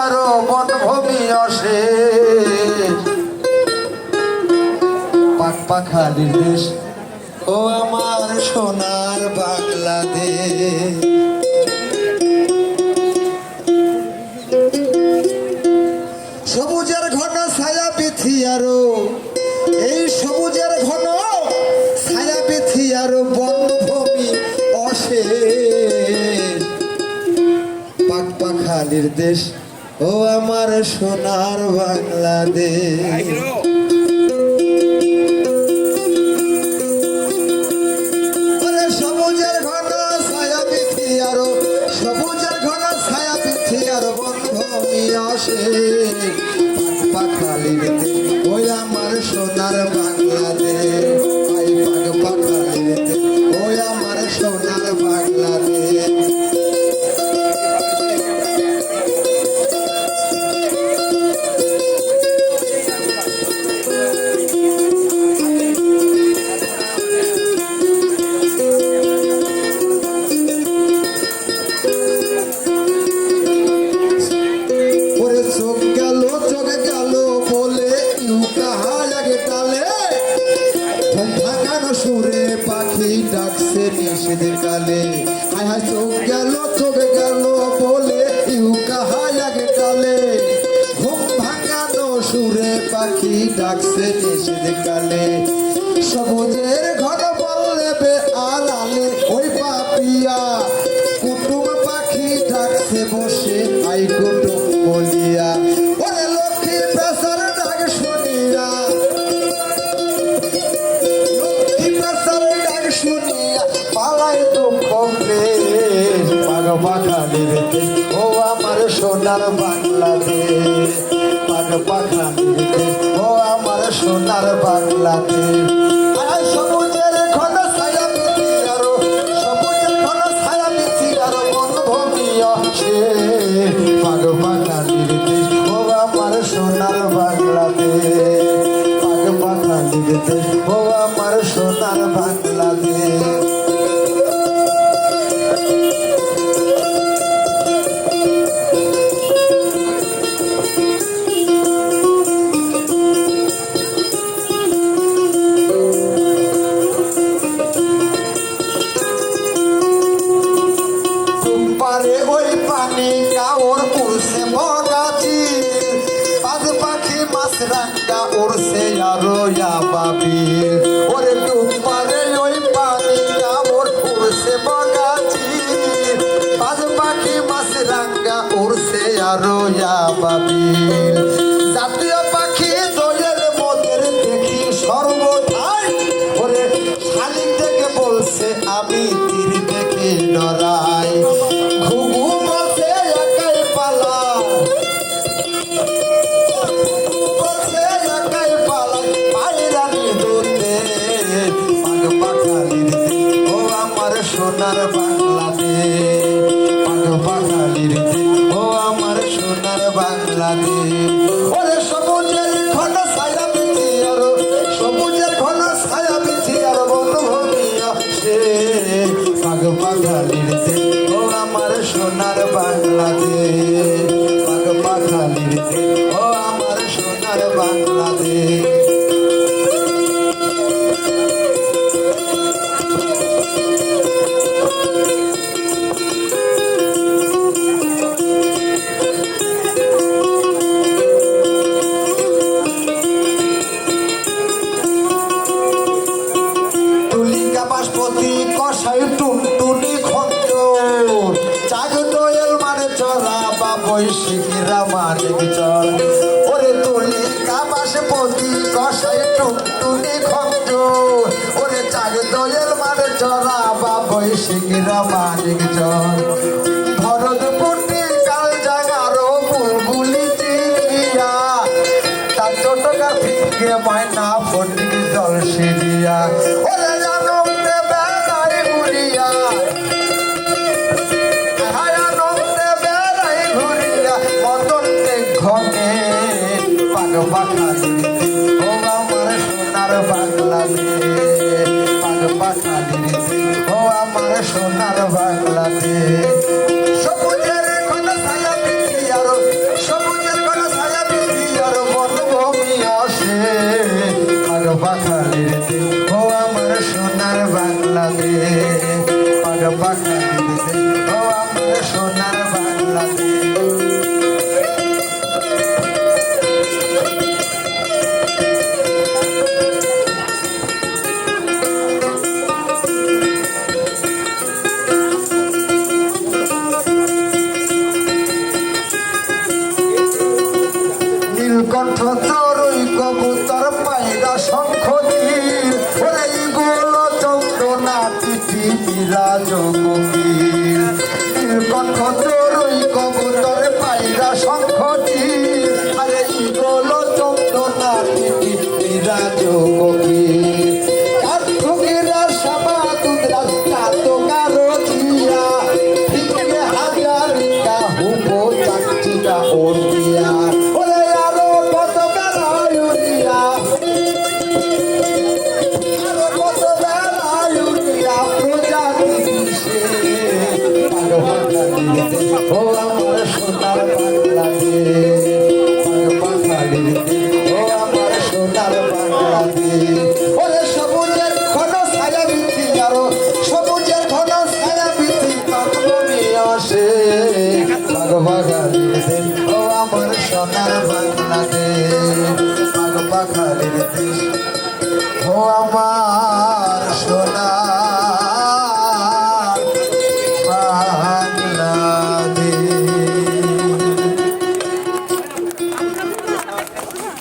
আর বনভূমি অসে পাক পাখালির দেশ, ও আমার সোনার বাংলাদেশ। সবুজের ঘন ছায়া পিথি আরও, এই সবুজের ঘন ছায়া পিথি আরও বনভূমি অসে পাক পাখালির দেশ ও আমার সোনার বাংলাদেশ। সবুজের ঘন ছায়া পিঠি আরও সবুজের ঘন ছায়া আরও বনভূমি আসে। পাখি ডাকছে নিষেধ কালে সবুজের ঘর বললে বে আলালে ওই পাপিয়া। কুটুম পাখি ডাকছে বসে, আই কুটুম বলিয়া। ওরে ডাক শুনিয়া। ডাক শুনিয়া পালাই দুঃখ পাগ দেশ ও আমার সোনার বাংলাদেশ। দেশ ও আমার সোনার আর সবুজের ঘন ছায়া পিথি আরও, সবুজের ঘন ছায়া পিথি আরও বনভূমি আসে পাগ পাখালির দেশ ও আমার সোনার বাংলাদেশ পাগ পাখালির দেশ ও আমার সোনার বাংলাদেশ পাখি উড়ছে আরও বাবি ওরে পারে ওই পানি কাওর উড়ছে মগাছি পাঁচ পাখি মাছ রাঙ্গা উড়ছে আরও বাবি জাতীয় পাখি দোয়েল মোদের দেখি সর্বদাই ওরে শালিক থেকে বলছে, আমি তীর দেখে ডরাই সোনার বৈশিকীরা মানিক চল ওরে তুলিকা বাসপতি কষাই টুনটুনি খঞ্জ ওরে চাগদোয়েল মানে চলা বা বৈশিকীরা মানিক চল ভরত পুটি কাল জাগারো বুলবুলি চিনিয়া। তার ছোটকা ফিকে ময়না ফটিক জল সিরিয়া পাখালি ও আমার সোনার বাংলাতে পাগ পাখালি ও আমার সোনার বাংলাতে সবুজের কোন ছায়া পিছি আর সবুজের কোন ছায়া পিছি আর মনভূমি আসে পাগ পাখালি ও আমার সোনার বাংলাতে পাগ পাখালি ও আমার সোনার কণ্ঠ তরুই কবুতর পায়রা শঙ্খ তীর গোল চন্দ্র নাতি বিরাজ কণ্ঠ তরুই কবুতর পায়রা শঙ্খ সোনার বাংলাদেশ পাগ পাখালের দেশ ও আমার